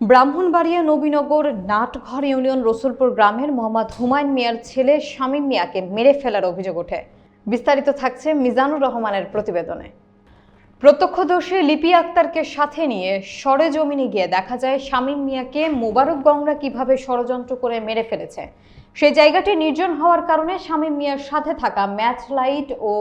Brahmanbaria Nabinagar Natghar union Rasulpur গ্রামের মোহাম্মদ হুমায়ুন মিয়ার ছেলে শামীম মিয়াকে মেরে ফেলার অভিযোগ ওঠে। বিস্তারিত থাকছে মিজানুর রহমানের প্রতিবেদনে। প্রত্যক্ষদর্শী লিপি আক্তারকে সাথে নিয়ে সরেজমিনে গিয়ে দেখা যায় শামীম মিয়াকে মোবারক গংরা কীভাবে ষড়যন্ত্র করে মেরে ফেলেছে। সেই জায়গাটি নির্জন হওয়ার কারণে শামীম মিয়ার সাথে থাকা ম্যাচ লাইট ও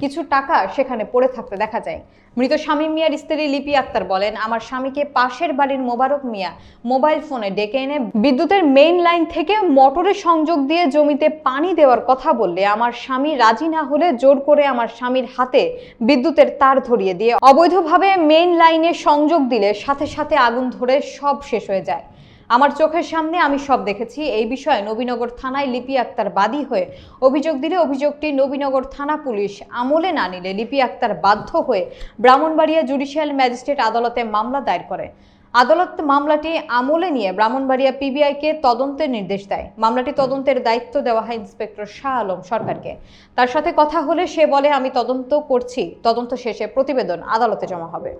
কিছু টাকা সেখানে পড়ে থাকতে দেখা যায়। মৃত স্বামী মিয়ার স্ত্রী লিপি আক্তার বলেন, আমার স্বামীকে পাশের বাড়ির মোবারক মিয়া মোবাইল ফোনে ডেকে এনে বিদ্যুতের মেইন লাইন থেকে মোটরে সংযোগ দিয়ে জমিতে পানি দেওয়ার কথা বললে আমার স্বামী রাজি না হলে জোর করে আমার স্বামীর হাতে বিদ্যুতের তার ধরিয়ে দিয়ে অবৈধভাবে মেইন লাইনে সংযোগ দিলে সাথে সাথে আগুন ধরে সব শেষ হয়ে যায়। আমার চোখের সামনে আমি সব দেখেছি। এই বিষয়ে নবীনগর থানায় লিপি আক্তার বাদী হয়ে অভিযোগ দিলে অভিযোগটি নবীনগর থানা পুলিশ আমলে না নিলে লিপি আক্তার বাধ্য হয়ে ব্রাহ্মণবাড়িয়া জুডিশিয়াল ম্যাজিস্ট্রেট আদালতে মামলা দায়ের করে। আদালত মামলাটি আমলে নিয়ে ব্রাহ্মণবাড়িয়া পিবিআইকে তদন্তের নির্দেশ দেয়। মামলাটি তদন্তের দায়িত্ব দেওয়া হয় ইন্সপেক্টর শাহ আলম সরকারকে। তার সাথে কথা হলে সে বলে, আমি তদন্ত করছি। তদন্ত শেষে প্রতিবেদন আদালতে জমা হবে।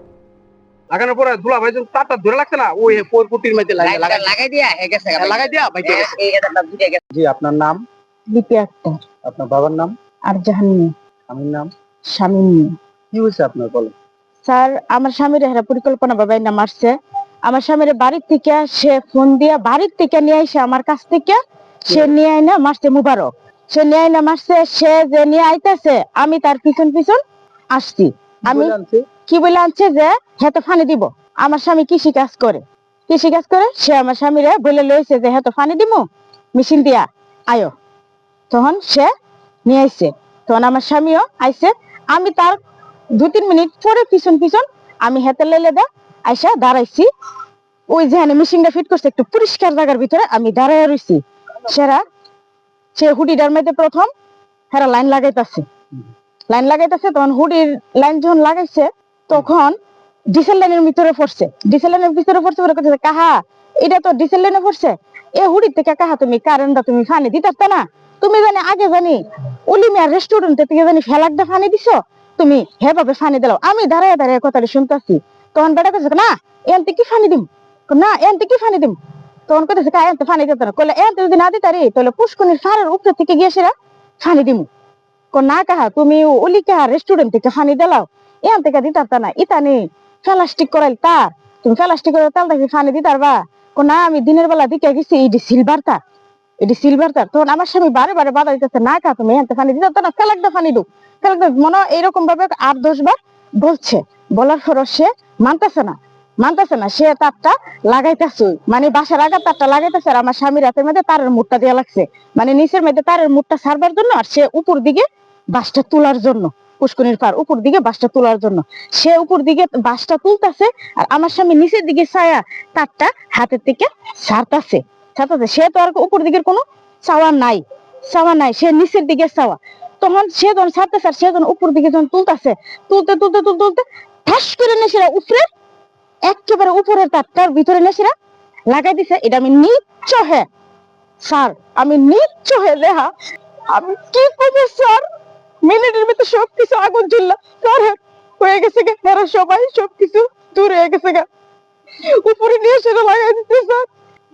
লাগানোর পরে দুলা ভাই যখন তারটা ধরে লাগছে না ওই পোর কুটির মধ্যে লাগে লাগাই লাগাই দিয়া হয়ে গেছে লাগাই দিয়া ভাই জি আপনার নাম লিপি আক্তার আপনার বাবার নাম আর জাহান্নি আমার নাম কি হয়েছে আপনার বলেন স্যার আমার স্বামীর হেরা পরিকল্পনা ভাবে না মারছে আমার স্বামীর বাড়ির থেকে সে ফোন দিয়া বাড়ির থেকে নিয়ে আইসে আমার কাছ থেকে সে নিয়ে আইনা মারছে মুবারক সে নিয়ে আইনা মারছে সে যে নিয়ে আইতেছে আমি তার পিছন পিছন আসছি আমি কি বলে আনছে যে, হেতো ফানি দিব, আমার স্বামী কৃষি কাজ করে। কৃষি কাজ করে, সে আমার স্বামীরে বলে লইছে যে, হেতো ফানি দিব মেশিন দিয়া, আয়ো। তখন সে নিয়ে আইছে। তখন আমার স্বামীও আইছে। আমি তার দু তিন মিনিট পরে পিছন পিছন আমি হেতে লেলে দা, আইসা দাঁড়াইছি। ওই যেখানে মেশিনটা ফিট করছে, একটু পরিষ্কার জায়গার ভিতরে আমি দাঁড়ায় রইছি। সেরা, সে হুডিটার মধ্যে প্রথম, হেরা লাইন লাগাইতাছে। লাইন লাগাইতেছে, তখন হুডির লাইন যখন লাগাইছে তখন ডিসেল লাইনের ভিতরে পড়ছে। ডিসেল লাইনের ভিতরে পড়ছে বলে কথা কাহা, এটা তো ডিসেল লাইনে পড়ছে। এ হুডির থেকে কাহা তুমি কারেন্টটা তুমি ফানি দিতে না। তুমি জানি আগে জানি উলিমিয়ার রেস্টুরেন্ট থেকে জানি ফেলাকটা ফানি দিছো। তুমি হে ভাবে ফানি দিলাও। আমি দাঁড়ায় দাঁড়ায় কথাটা শুনতেছি। তখন বেটা কেছে না, এনতে কি ফানি দিম? না, এনতে কি ফানি দিম? তখন কইতেছে কা এনতে ফানি দিতে না। কইলে, এনতে যদি না দিতারি তাহলে পুষ্কনির সারের উপরে থেকে গিয়ে সেরা ফানি দিমু। না, কাহা, তুমি ওলি কাহা রেস্টুরেন্ট থেকে ফানি দিলাও। এন থেকে দিতার তা না। ইতানি প্লাস্টিক করাইল তার তুমি প্লাস্টিক করে তাল থেকে ফানি দিতার বা না, আমি দিনের বেলা দিকে গেছি, এটি সিলভার তার এটি সিলভার তার তখন আমার স্বামী বারে বারে বাধা দিতেছে, না কা, তুমি এনতে ফানি দিতার তা না ফেলাকটা ফানি দু ফেলাকটা মনে এইরকম ভাবে আট, দশ বার বলছে। বলার পরও সে মানতেছে না। মানতেছে না, সে তারটা লাগাইতেছে। মানে বাসার আগা তারটা লাগাইতেছে আর আমার স্বামীর হাতের মধ্যে তারের মুখটা দেওয়া লাগছে। মানে নিচের মধ্যে তারের মুখটা সারবার জন্য আর সে উপর দিকে বাসটা তোলার জন্য। পুষ্কনির পার উপর দিকে বাসটা তোলার জন্য। সে উপর দিকে বাসটা তুলতেছে আর আমার স্বামী নিচের দিকে ছায়া তারটা হাতের থেকে সারতাছে সারতাছে সে তো আর উপর দিকের কোনো চাওয়া নাই। চাওয়া নাই। সে নিচের দিকে চাওয়া তখন সে যখন ছাড়তেছে আর সে যখন উপর দিকে যখন তুলতেছে, তুলতে তুলতে তুলতে তুলতে ঠাস করে নেছিরা উপরে একেবারে উপরের তারটার ভিতরে নেছিরা লাগাই দিছে এটা আমি নিচ্ছ হে স্যার, আমি নিচ্ছ হে দেহা আমি কি করব, স্যার? মিনিটের ভিতরে সবকিছু আগুন জ্বলল। স্যার হয়ে গেছে গে এরা সবাই সবকিছু দূর হয়ে গেছে গা। উপরে নিয়ে সেটা লাগাই দিতে স্যার।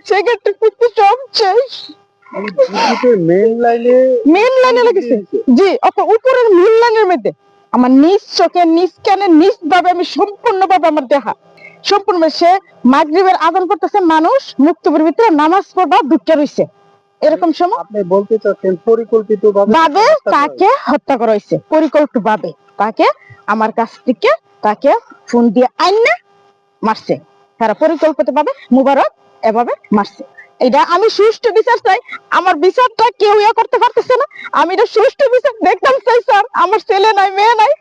সেক্ষেত্রে কিন্তু সব শেষ। মেইন লাইনে মেন লাইনে লেগেছে। জি অত উপরের মেন লাইনের মধ্যে। আমার নিজ চোখে নিজ কানে নিজ ভাবে আমি সম্পূর্ণ ভাবে আমার দেখা সম্পূর্ণ সে মাগরিবের আদান করতেছে মানুষ মুক্তবের ভিতরে নামাজ পড়বা ঢুকে রইছে। এরকম সময়? আপনি বলতে চাচ্ছেন পরিকল্পিত ভাবে তাকে হত্যা করা হয়েছে। পরিকল্পিত ভাবে তাকে আমার কাছ থেকে তাকে ফোন দিয়ে আইনে মারছে। তারা পরিকল্পিত ভাবে মুবারক এভাবে মারছে। এটা আমি সুষ্ঠু বিচার চাই। আমার বিচারটা কেউ ইয়ে করতে পারতেছে না। আমি এটা সুষ্ঠু বিচার দেখতাম চাই স্যার। আমার ছেলে নাই মেয়ে নাই।